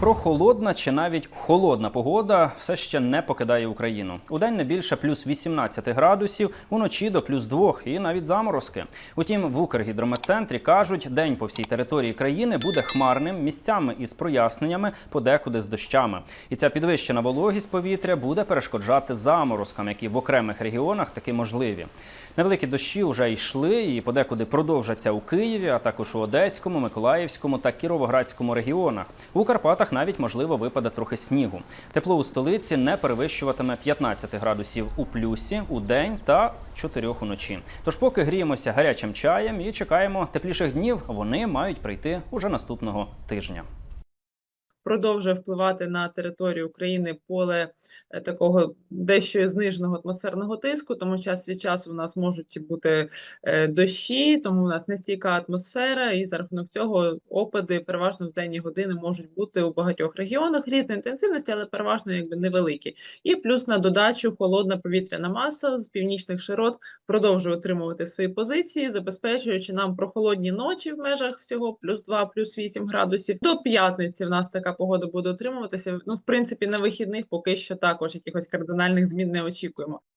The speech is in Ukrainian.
Прохолодна чи навіть холодна погода все ще не покидає Україну. Удень не більше плюс 18 градусів, уночі до плюс 2 і навіть заморозки. Утім, в Укргідрометцентрі кажуть, день по всій території країни буде хмарним місцями із проясненнями, подекуди з дощами. І ця підвищена вологість повітря буде перешкоджати заморозкам, які в окремих регіонах таки можливі. Невеликі дощі вже йшли і подекуди продовжаться у Києві, а також у Одеському, Миколаївському та Кіровоградському регіонах. У Карпатах навіть можливо випаде трохи снігу. Тепло у столиці не перевищуватиме 15 градусів у плюсі у день та 4 уночі. Тож, поки гріємося гарячим чаєм і чекаємо тепліших днів, вони мають прийти уже наступного тижня. Продовжує впливати на територію України поле е, такого дещо зниженого атмосферного тиску, тому час від часу у нас можуть бути е, дощі, тому у нас нестійка атмосфера, і за рахунок цього опади переважно в денні години можуть бути у багатьох регіонах різної інтенсивності, але переважно якби невеликі. І плюс на додачу холодна повітряна маса з північних широт продовжує отримувати свої позиції, забезпечуючи нам прохолодні ночі в межах всього плюс 2, плюс 8 градусів. До п'ятниці в нас така погода буде утримуватися. Ну, в принципі, на вихідних поки що також якихось кардинальних змін не очікуємо.